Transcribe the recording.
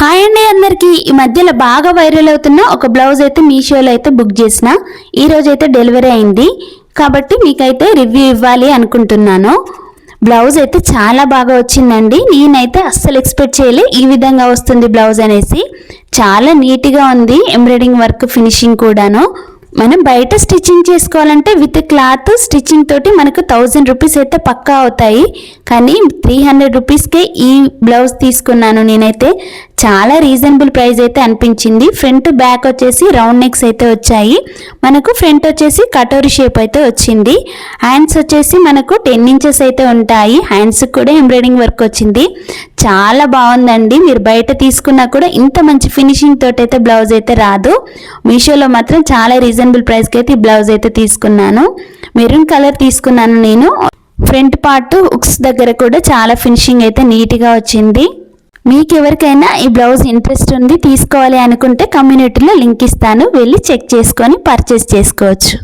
Hi అండి అందరికి. ఈ మధ్యలో బాగా వైరల్ అవుతున్న ఒక బ్లౌజ్ అయితే మీషోలో అయితే బుక్ చేసిన. ఈ రోజు అయితే డెలివరీ అయింది. కాబట్టి మీకైతే రివ్యూ ఇవ్వాలి అనుకుంటున్నాను. బ్లౌజ్ అయితే చాలా బాగా వచ్చిందండి. నేనైతే అస్సలు ఎక్స్పెక్ట్ చేయలే ఈ విధంగా వస్తుంది బ్లౌజ్ అనేసి. చాలా నీట్గా ఉంది. ఎంబ్రాయిడింగ్ వర్క్ ఫినిషింగ్ కూడాను. మనం బయట స్టిచ్చింగ్ చేసుకోవాలంటే విత్ క్లాత్ స్టిచ్చింగ్ తోటి మనకు థౌజండ్ రూపీస్ అయితే పక్కా అవుతాయి. కానీ త్రీ హండ్రెడ్ రూపీస్కే ఈ బ్లౌజ్ తీసుకున్నాను నేనైతే. చాలా రీజనబుల్ ప్రైస్ అయితే అనిపించింది. ఫ్రంట్ బ్యాక్ వచ్చేసి రౌండ్ నెక్స్ అయితే వచ్చాయి. మనకు ఫ్రంట్ వచ్చేసి కటోరీ షేప్ అయితే వచ్చింది. హ్యాండ్స్ వచ్చేసి మనకు టెన్ ఇంచెస్ అయితే ఉంటాయి. హ్యాండ్స్కి కూడా ఎంబ్రాయిడింగ్ వర్క్ వచ్చింది. చాలా బాగుందండి. మీరు బయట తీసుకున్నా కూడా ఇంత మంచి ఫినిషింగ్ తోటి అయితే బ్లౌజ్ అయితే రాదు. మీషోలో మాత్రం చాలా రీజనబుల్ ప్రైస్కి అయితే ఈ బ్లౌజ్ అయితే తీసుకున్నాను. మెరూన్ కలర్ తీసుకున్నాను నేను. ఫ్రంట్ పార్ట్ ఉక్స్ దగ్గర కూడా చాలా ఫినిషింగ్ అయితే నీట్గా వచ్చింది. మీకు ఎవరికైనా ఈ బ్లౌజ్ ఇంట్రెస్ట్ ఉంది తీసుకోవాలి అనుకుంటే కమ్యూనిటీలో లింక్ ఇస్తాను. వెళ్ళి చెక్ చేసుకొని పర్చేస్ చేసుకోవచ్చు.